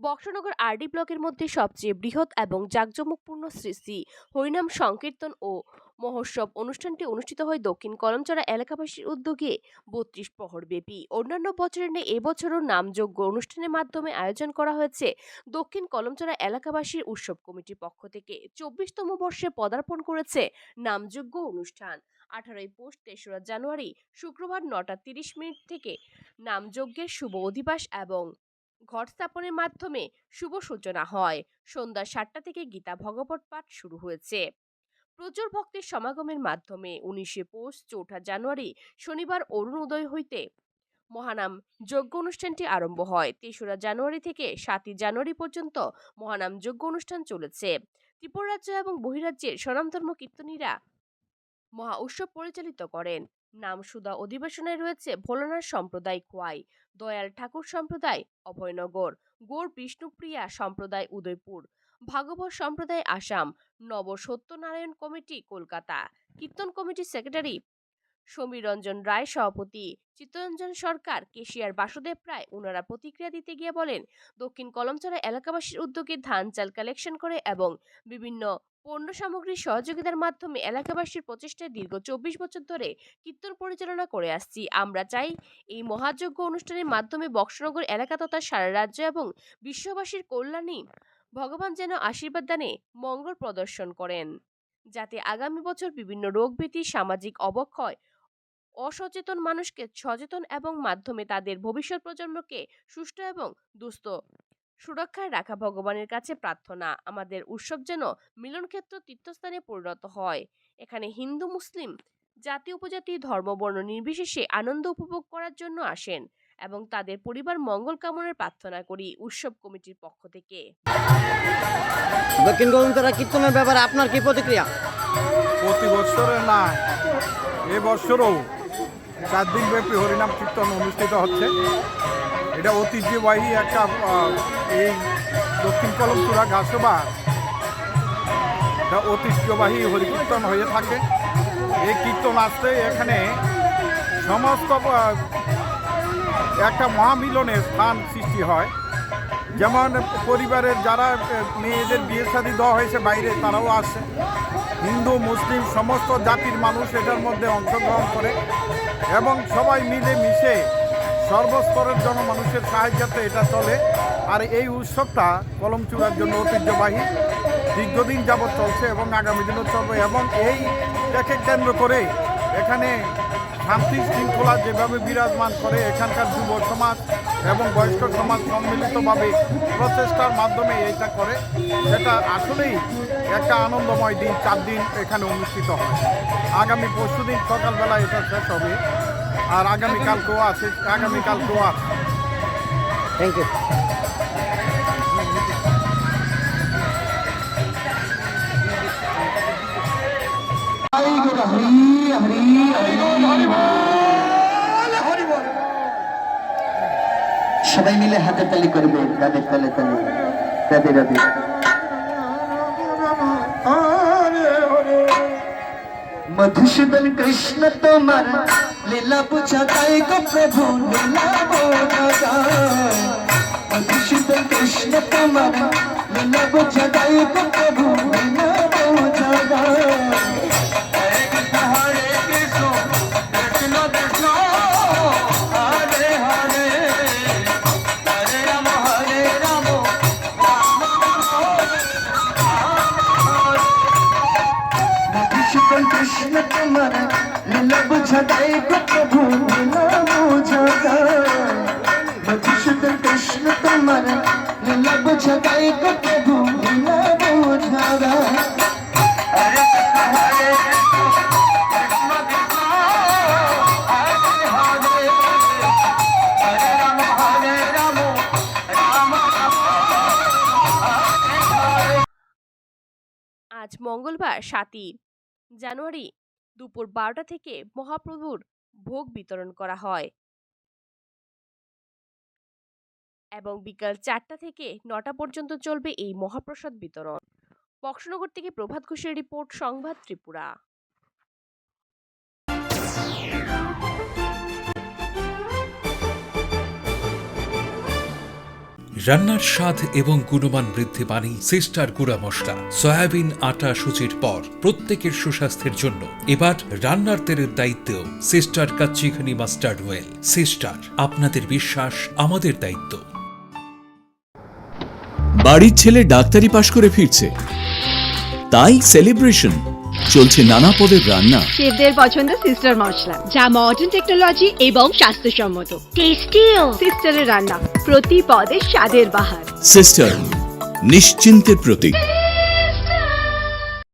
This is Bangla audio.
বক্সনগর আরডি ব্লকের মধ্যে সবচেয়ে বৃহৎ এবং জাঁকজমকপূর্ণ শ্রী হরিনাম সংকীর্তন ও মহোৎসব অনুষ্ঠানটি অনুষ্ঠিত হয় দক্ষিণ কলমচড়া এলাকাবাসীর উদ্যোগে বত্রিশ প্রহরব্যাপী অন্যান্য বছরের ন্যায় এবছরও নামযোগ্য অনুষ্ঠানের মাধ্যমে আয়োজন করা হয়েছে দক্ষিণ কলমচড়া এলাকাবাসীর উৎসব কমিটির পক্ষ থেকে। চব্বিশতম বর্ষে পদার্পণ করেছে নামযোগ্য অনুষ্ঠান। আঠারোই পৌষ তেসরা জানুয়ারি শুক্রবার নটা তিরিশ মিনিট থেকে নামযজ্ঞের শুভ অধিবাস এবং ঘট স্থাপনের মাধ্যমে শুভ সূচনা হয়। সন্ধ্যা সাতটা থেকে গীতা ভগবত পাঠ শুরু হয়েছে। প্রচুর ভক্তের সমাগমের মাধ্যমে উনিশে পৌষ, চৌঠা জানুয়ারি, শনিবার অরুণ উদয় হইতে মহানাম যজ্ঞ অনুষ্ঠানটি আরম্ভ হয়। তেসরা জানুয়ারি থেকে সাতই জানুয়ারি পর্যন্ত মহানাম যজ্ঞ অনুষ্ঠান চলেছে। ত্রিপুরা রাজ্য এবং বহিরাজ্যের স্বনামধর্ম কীর্তনীরা মহা উৎসব পরিচালিত করেন। নাম সুদা অধিবেশনে রয়েছে ভোলানাথ সম্প্রদায় খোয়াই দয়াল ঠাকুর সম্প্রদায়, অভয়নগর, গৌর বিষ্ণুপ্রিয়া সম্প্রদায়, উদয়পুর, ভাগবত সম্প্রদায়, আসাম, নব সত্যনারায়ণ কমিটি, কলকাতা, কীর্তন কমিটির সেক্রেটারি, সমীর রঞ্জন রায় সভাপতি, চিত্তরঞ্জন সরকার, কেশিয়ার বাসুদেব রায় ওনারা প্রতিক্রিয়া দিতে গিয়ে বলেন, দক্ষিণ কলমচড়া এলাকাবাসীর উদ্যোগে ধান চাল কালেকশন করে এবং বিভিন্ন পণ্য সামগ্রীর সহযোগিতার মাধ্যমে এলাকাবাসীর প্রচেষ্টায় দীর্ঘ চব্বিশ বছর ধরে কীর্তন পরিচালনা করে আসছি। আমরা চাই এই মহাযজ্ঞ অনুষ্ঠানের মাধ্যমে বক্সনগর এলাকা তথা সারা রাজ্য এবং বিশ্ববাসীর কল্যাণী ভগবান যেন আশীর্বাদ দানে মঙ্গল প্রদর্শন করেন, যাতে আগামী বছর বিভিন্ন রোগ ভীতি সামাজিক অবক্ষয়, অসচেতন মানুষকে সচেতন এবং মাধ্যমে তাদের ভবিষ্যৎ প্রজন্মকে সুস্থ এবং দুস্থ সুরক্ষায় রাখা ভগবানের কাছে প্রার্থনা। আমাদের উৎসব যেন মিলনক্ষেত্র তীর্থস্থানে পরিণত হয়। এখানে হিন্দু মুসলিম জাতি উপজাতি ধর্ম বর্ণ নির্বিশেষে আনন্দ উপভোগ করার জন্য আসেন এবং তাদের পরিবার মঙ্গল কামনার প্রার্থনা করি উৎসব কমিটির পক্ষ থেকে। দক্ষিণ কলমতলা কীর্তনের ব্যাপারে আপনার কি প্রতিক্রিয়া? প্রতি বছরে না এ বছরও চার দিন ব্যাপী হরিনাম কীর্তন অনুষ্ঠিত হচ্ছে। এটা ঐতিহ্যবাহী একটা এই দক্ষিণ কলমচূড়া ঘাসবা এটা ঐতিহ্যবাহী হরিকীর্তন হয়ে থাকে। এই কীর্তন আসতে এখানে সমস্ত একটা মহামিলনের স্থান সৃষ্টি হয়। যেমন পরিবারের যারা মেয়েদের বিয়ে শাদী দেওয়া হয়েছে বাইরে, তারাও আসে। হিন্দু, মুসলিম, সমস্ত জাতির মানুষ এটার মধ্যে অংশগ্রহণ করে এবং সবাই মিলে মিশে সর্বস্তরের জনমানুষের সাহায্যাতে এটা চলে। আর এই উৎসবটা কলমচূড়ার জন্য ঐতিহ্যবাহী। দীর্ঘদিন যাবৎ চলছে এবং আগামী দিনও চলবে এবং এই এইটাকে কেন্দ্র করে এখানে শান্তি শৃঙ্খলা যেভাবে বিরাজমান করে, এখানকার যুব সমাজ এবং বয়স্ক সমাজ সম্মিলিতভাবে প্রচেষ্টার মাধ্যমে এটা করে, সেটা আসলেই একটা আনন্দময় দিন, চার দিন এখানে অনুষ্ঠিত হয়। আগামী পরশু দিন সকালবেলা এটা শেষ হবে। আর আগামীকালকেও আছে আগামীকালকেও আছে। থ্যাংক ইউ সবাই মিলে হাতে তালি করবে রাধে তালে তালে। রাধে রাধে মধুসূদন কৃষ্ণ তোমার লীলা বুঝা তাই গো প্রভু লীলা বোঝা মধুসূদন কৃষ্ণ তোমার লীলা বুঝা তাই গো প্রভু লীলা বোঝা আজ মঙ্গলবার সাতই জানুয়ারি দুপুর বারোটা থেকে মহাপ্রভুর ভোগ বিতরণ করা হয়। এবং বিকাল চারটা থেকে নটা পর্যন্ত চলবে এই মহাপ্রসাদ বিতরণ। বক্সনগর থেকে প্রভাত ঘোষের রিপোর্ট, সংবাদ ত্রিপুরা। রান্নার স্বাদ এবং গুণমান বৃদ্ধি পানি সিস্টার গুঁড়া মশলা, সয়াবিন আটা সুচির পর প্রত্যেকের সুস্বাস্থ্যের জন্য। এবার রান্নার তেলের দায়িত্বেও sister Kachi Ghani mustard oil, sister, আপনাদের বিশ্বাস আমাদের দায়িত্ব। বাড়ির ছেলে ডাক্তারি পাশ করে ফিরছে। তাই সেলিব্রেশন চলছে নানা পদের রান্না। শেফদের পছন্দ সিস্টার মশলা যা মডার্ন টেকনোলজি এবং স্বাস্থ্যসম্মত। টেস্টিও সিস্টারের রান্না প্রতি পদে স্বাদের বাহার। সিস্টার নিশ্চিন্তের প্রতীক।